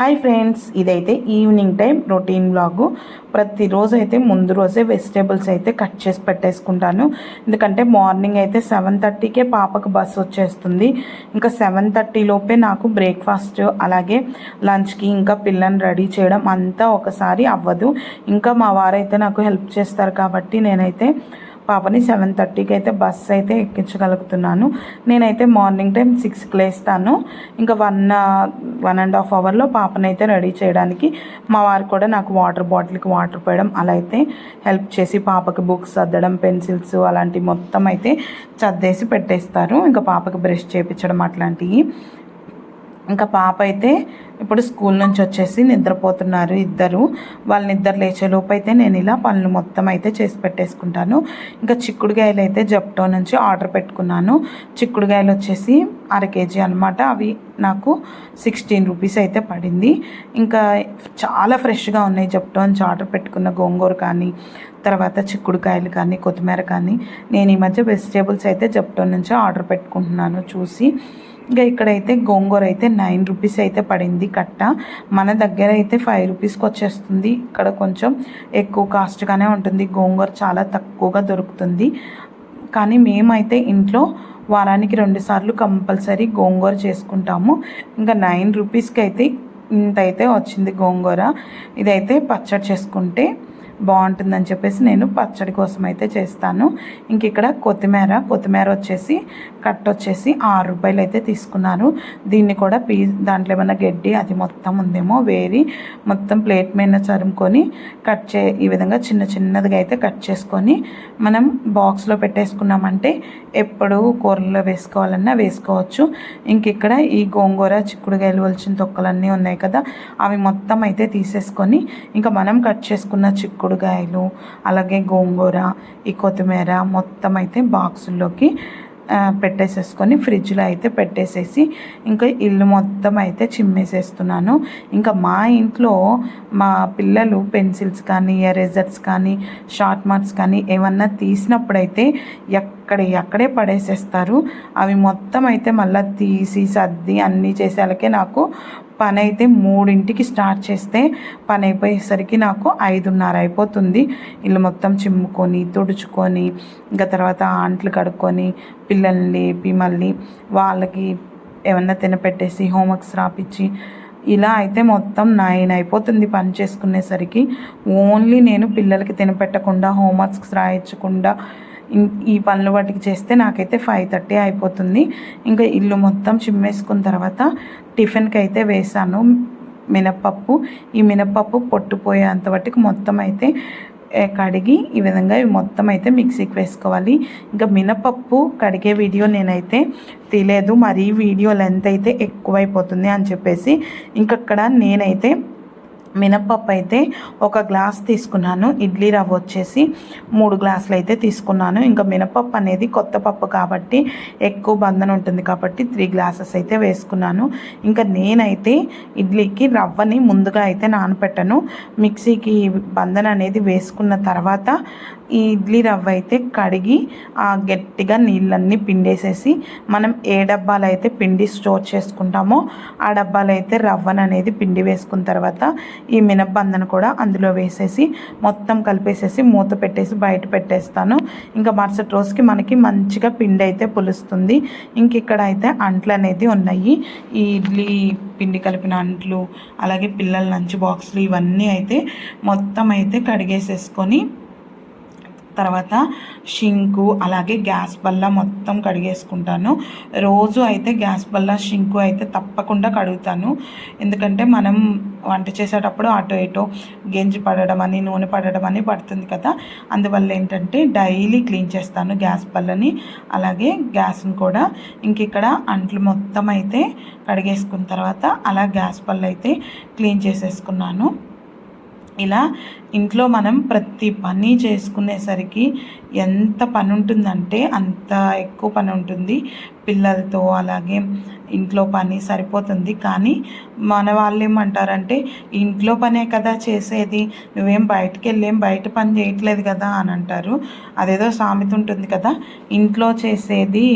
Hi friends ఇదైతే evening time routine blog ప్రతిరోజు అయితే ముందు రోజే వెజిటేబుల్స్ అయితే కట్ చేసి పెట్టేసుకుంటాను. ఎందుకంటే మార్నింగ్ అయితే సెవెన్ థర్టీకే పాపకు బస్ వచ్చేస్తుంది. ఇంకా సెవెన్ థర్టీ లోపే నాకు బ్రేక్ఫాస్ట్ అలాగే లంచ్కి ఇంకా పిల్లని రెడీ చేయడం అంతా ఒకసారి అవ్వదు. ఇంకా మా వారైతే నాకు హెల్ప్ చేస్తారు కాబట్టి నేనైతే పాపని సెవెన్ థర్టీకి అయితే బస్ అయితే ఎక్కించగలుగుతున్నాను. నేనైతే మార్నింగ్ టైం సిక్స్కి లేస్తాను. ఇంకా వన్ వన్ అండ్ హాఫ్ అవర్లో పాపని అయితే రెడీ చేయడానికి మా వారు కూడా నాకు వాటర్ బాటిల్కి వాటర్ పోయడం అలా అయితే హెల్ప్ చేసి పాపకి బుక్స్ సర్దడం పెన్సిల్స్ అలాంటివి మొత్తం అయితే చద్దేసి పెట్టేస్తారు. ఇంకా పాపకి బ్రష్ చేయించడం అట్లాంటివి. ఇంకా పాప అయితే ఇప్పుడు స్కూల్ నుంచి వచ్చేసి నిద్రపోతున్నారు ఇద్దరు. వాళ్ళు నిద్ర లేచేలోపు అయితే నేను ఇలా పనులు మొత్తం అయితే చేసి పెట్టేసుకుంటాను. ఇంకా చిక్కుడుగాయలు అయితే జప్టో నుంచి ఆర్డర్ పెట్టుకున్నాను. చిక్కుడుగాయలు వచ్చేసి అర కేజీ అనమాట అవి నాకు సిక్స్టీన్ రూపీస్ అయితే పడింది. ఇంకా చాలా ఫ్రెష్గా ఉన్నాయి జప్టో నుంచి ఆర్డర్ పెట్టుకున్న గోంగూర కానీ తర్వాత చిక్కుడుకాయలు కానీ కొత్తిమీర కానీ. నేను ఈ మధ్య వెజిటేబుల్స్ అయితే జప్టో నుంచి ఆర్డర్ పెట్టుకుంటున్నాను చూసి. ఇంకా ఇక్కడైతే గోంగూర అయితే నైన్ రూపీస్ అయితే పడింది. కట్ట. మన దగ్గర అయితే ఫైవ్ రూపీస్కి వచ్చేస్తుంది. ఇక్కడ కొంచెం ఎక్కువ కాస్ట్గానే ఉంటుంది. గోంగూర చాలా తక్కువగా దొరుకుతుంది. కానీ మేమైతే ఇంట్లో వారానికి రెండుసార్లు కంపల్సరీ గోంగూర చేసుకుంటాము. ఇంకా నైన్ రూపీస్కి అయితే ఇంత అయితే వచ్చింది గోంగూర. ఇదైతే పచ్చడి చేసుకుంటే బాగుంటుందని చెప్పేసి నేను పచ్చడి కోసం అయితే చేస్తాను. ఇంక ఇక్కడ కొత్తిమీర కొత్తిమీర వచ్చేసి కట్ వచ్చేసి ఆరు రూపాయలు అయితే తీసుకున్నాను దీన్ని కూడా పీ దాంట్లో ఏమైనా గడ్డి అది మొత్తం ఉందేమో వేరి మొత్తం ప్లేట్ మీద చరుముకొని కట్ చే ఈ విధంగా చిన్న చిన్నదిగా అయితే కట్ చేసుకొని మనం బాక్స్లో పెట్టేసుకున్నామంటే ఎప్పుడు కూరల్లో వేసుకోవాలన్నా వేసుకోవచ్చు. ఇంక ఇక్కడ ఈ గోంగూర చిక్కుడుగాయలు వలిచిన తొక్కలన్నీ ఉన్నాయి కదా అవి మొత్తం అయితే తీసేసుకొని ఇంకా మనం కట్ చేసుకున్న చిక్కుడు చిక్కుడుకాయలు అలాగే గోంగూర ఈ కొత్తిమీర మొత్తం అయితే బాక్సుల్లోకి పెట్టేసేసుకొని ఫ్రిడ్జ్లో అయితే పెట్టేసేసి ఇంకా ఇల్లు మొత్తం అయితే చిమ్మేసేస్తున్నాను. ఇంకా మా ఇంట్లో మా పిల్లలు పెన్సిల్స్ కానీ ఎరేజర్స్ కానీ షార్ట్ మార్క్స్ కానీ ఏమన్నా తీసినప్పుడైతే ఎక్కడ ఎక్కడే పడేసేస్తారు. అవి మొత్తం అయితే మళ్ళీ తీసి సర్ది అన్నీ చేసేలకే నాకు పని అయితే మూడింటికి స్టార్ట్ చేస్తే పని అయిపోయేసరికి నాకు ఐదున్నర అయిపోతుంది. ఇల్లు మొత్తం చిమ్ముకొని తుడుచుకొని ఇంకా తర్వాత ఆంట్లు కడుక్కొని పిల్లల్ని లేపి మళ్ళీ వాళ్ళకి ఏమన్నా తినపెట్టేసి హోంవర్క్స్ రాపిచ్చి ఇలా అయితే మొత్తం నైన్ అయిపోతుంది పని చేసుకునేసరికి. ఓన్లీ నేను పిల్లలకి తినపెట్టకుండా హోంవర్క్స్ రాయించకుండా ఈ పనులు వాటికి చేస్తే నాకైతే ఫైవ్ థర్టీ అయిపోతుంది. ఇంకా ఇల్లు మొత్తం చిమ్మేసుకున్న తర్వాత టిఫిన్కి అయితే వేసాను. మినప్పప్పు. ఈ మినప్పప్పు పొట్టుపోయేంత వరకు మొత్తం అయితే కడిగి ఈ విధంగా మొత్తం అయితే మిక్సీకి వేసుకోవాలి. ఇంకా మినపప్పు కడిగే వీడియో నేనైతే తీయలేదు మరి వీడియో లెంత్ అయితే ఎక్కువైపోతుంది అని చెప్పేసి ఇంకక్కడ నేనైతే మినప్పప్పు అయితే ఒక గ్లాస్ తీసుకున్నాను. ఇడ్లీ రవ్వ వచ్చేసి మూడు గ్లాసులు అయితే తీసుకున్నాను. ఇంకా మినపప్పు అనేది కొత్త పప్పు కాబట్టి ఎక్కువ బంధన ఉంటుంది కాబట్టి త్రీ గ్లాసెస్ అయితే వేసుకున్నాను. ఇంకా నేనైతే ఇడ్లీకి రవ్వని ముందుగా అయితే నానపెట్టను. మిక్సీకి బంధన అనేది వేసుకున్న తర్వాత ఈ ఇడ్లీ రవ్వ అయితే కడిగి ఆ గట్టిగా నీళ్ళన్నీ పిండేసేసి మనం ఏ డబ్బాలు అయితే పిండి స్టోర్ చేసుకుంటామో ఆ డబ్బాలు అయితే రవ్వను అనేది పిండి వేసుకున్న తర్వాత ఈ మినపందను కూడా అందులో వేసేసి మొత్తం కలిపేసేసి మూత పెట్టేసి బయట పెట్టేస్తాను. ఇంకా మరుసటి రోజుకి మనకి మంచిగా పిండి అయితే పులుస్తుంది. ఇంక ఇక్కడ అయితే అంట్లు అనేది ఉన్నాయి. ఈ ఇడ్లీ పిండి కలిపిన అంట్లు అలాగే పిల్లల లంచ్ బాక్సులు ఇవన్నీ అయితే మొత్తం అయితే కడిగేసేసుకొని తర్వాత షింకు అలాగే గ్యాస్ బల్ల మొత్తం కడిగేసుకుంటాను. రోజు అయితే గ్యాస్ బల్ల షింకు అయితే తప్పకుండా కడుగుతాను. ఎందుకంటే మనం వంట చేసేటప్పుడు అటో ఇటో గెంజి పడడం అని నూనె పడడం అని పడుతుంది కదా. అందువల్ల ఏంటంటే డైలీ క్లీన్ చేస్తాను గ్యాస్ బల్లని. అలాగే గ్యాస్ని కూడా ఇంక ఇక్కడ అంట్లు మొత్తం అయితే కడిగేసుకున్న తర్వాత అలా గ్యాస్ బల్ల అయితే క్లీన్ చేసేసుకున్నాను. ఇలా ఇంట్లో మనం ప్రతి పని చేసుకునేసరికి ఎంత పని ఉంటుందంటే అంత ఎక్కువ పని ఉంటుంది పిల్లలతో అలాగే ఇంట్లో పని సరిపోతుంది. కానీ మన వాళ్ళు ఏమంటారంటే ఇంట్లో పనే కదా చేసేది నువ్వేం బయటకు వెళ్ళేం బయట పని చేయట్లేదు కదా అని అంటారు. అదేదో సామెత ఉంటుంది కదా ఇంట్లో చేసేది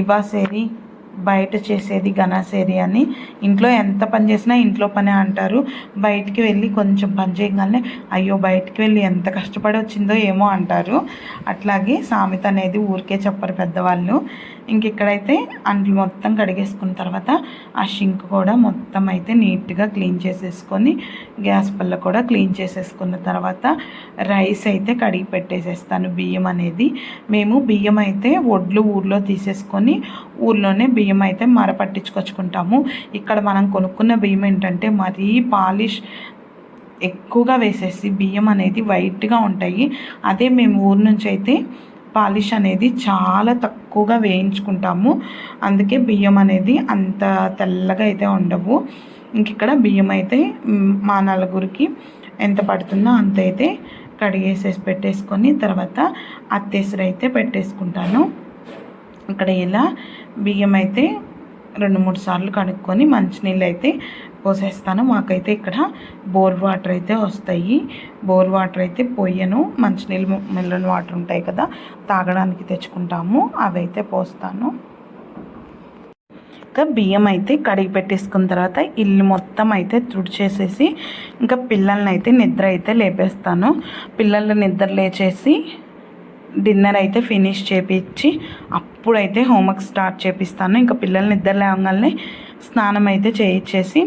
ఇవ్వాసేది బయట చేసేది ఘనాసేరి అని. ఇంట్లో ఎంత పని చేసినా ఇంట్లో పనే అంటారు. బయటికి వెళ్ళి కొంచెం పని చేయగానే అయ్యో బయటికి వెళ్ళి ఎంత కష్టపడి వచ్చిందో ఏమో అంటారు. అట్లాగే సామెత అనేది ఊరికే చెప్పరు పెద్దవాళ్ళు. ఇంక ఇక్కడైతే అంట్లు మొత్తం కడిగేసుకున్న తర్వాత ఆ షింక్ కూడా మొత్తం అయితే నీట్గా క్లీన్ చేసేసుకొని గ్యాస్ పళ్ళ కూడా క్లీన్ చేసేసుకున్న తర్వాత రైస్ అయితే కడిగి పెట్టేసేస్తాను బియ్యం అనేది. మేము బియ్యం అయితే ఒడ్లు ఊర్లో తీసేసుకొని ఊర్లోనే బియ్యం బియ్యం అయితే మర పట్టించుకొచ్చుకుంటాము. ఇక్కడ మనం కొనుక్కున్న బియ్యం ఏంటంటే మరీ పాలిష్ ఎక్కువగా వేసేసి బియ్యం అనేది వైట్గా ఉంటాయి. అదే మేము ఊరు నుంచి అయితే పాలిష్ అనేది చాలా తక్కువగా వేయించుకుంటాము. అందుకే బియ్యం అనేది అంత తెల్లగా అయితే ఉండవు. ఇంక ఇక్కడ బియ్యం అయితే మా నలుగురికి ఎంత పడుతుందో అంత అయితే కడిగేసేసి పెట్టేసుకొని తర్వాత అత్తేసరి అయితే పెట్టేసుకుంటాను. ఇక్కడ ఇలా బియ్యం అయితే రెండు మూడు సార్లు కడుక్కొని మంచినీళ్ళు అయితే పోసేస్తాను. మాకైతే ఇక్కడ బోర్ వాటర్ అయితే వస్తాయి. బోర్ వాటర్ అయితే పొయ్యను. మంచినీళ్ళు మిల్లన్ వాటర్ ఉంటాయి కదా తాగడానికి తెచ్చుకుంటాము. అవి అయితే పోస్తాను. ఇంకా బియ్యం అయితే కడిగి పెట్టేసుకున్న తర్వాత ఇల్లు మొత్తం అయితే తుడిచేసేసి ఇంకా పిల్లల్ని అయితే నిద్ర అయితే లేపేస్తాను. పిల్లలు నిద్ర లేచేసి డిన్నర్ అయితే ఫినిష్ చేపించి అప్పుడైతే హోంవర్క్ స్టార్ట్ చేపిస్తాను. ఇంకా పిల్లల్ని నిద్ర లేవగానే స్నానం అయితే చేయించేసి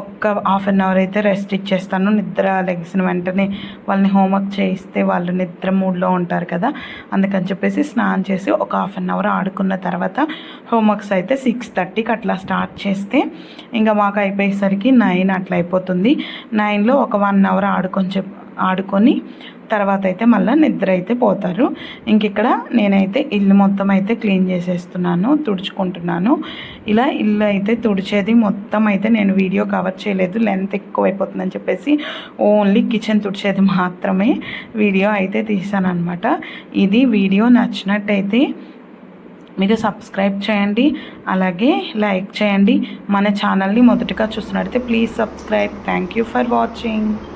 ఒక్క హాఫ్ అన్ అవర్ అయితే రెస్ట్ ఇచ్చేస్తాను. నిద్ర లెగిసిన వెంటనే వాళ్ళని హోంవర్క్ చేయిస్తే వాళ్ళు నిద్ర మూడ్లో ఉంటారు కదా. అందుకని చెప్పేసి స్నానం చేసి ఒక హాఫ్ అన్ అవర్ ఆడుకున్న తర్వాత హోంవర్క్స్ అయితే సిక్స్ థర్టీకి అట్లా స్టార్ట్ చేస్తే ఇంకా మాకు అయిపోయేసరికి నైన్ అట్లా అయిపోతుంది. నైన్లో ఒక వన్ అవర్ ఆడుకొని చెప్ ఆడుకొని తర్వాత అయితే మళ్ళీ నిద్ర అయితే పోతారు. ఇంక ఇక్కడ నేనైతే ఇల్లు మొత్తం అయితే క్లీన్ చేసేస్తున్నాను తుడుచుకుంటున్నాను. ఇలా ఇల్లు అయితే తుడిచేది మొత్తం అయితే నేను వీడియో కవర్ చేయలేదు. లెంత్ ఎక్కువ అయిపోతుందని చెప్పేసి ఓన్లీ కిచెన్ తుడిచేది మాత్రమే వీడియో అయితే తీసాను అనమాట ఇది వీడియో నచ్చినట్టయితే మీరు సబ్స్క్రైబ్ చేయండి అలాగే లైక్ చేయండి. మన ఛానల్ని మొదటిగా చూస్తున్నట్టయితే please subscribe. Thank you for watching.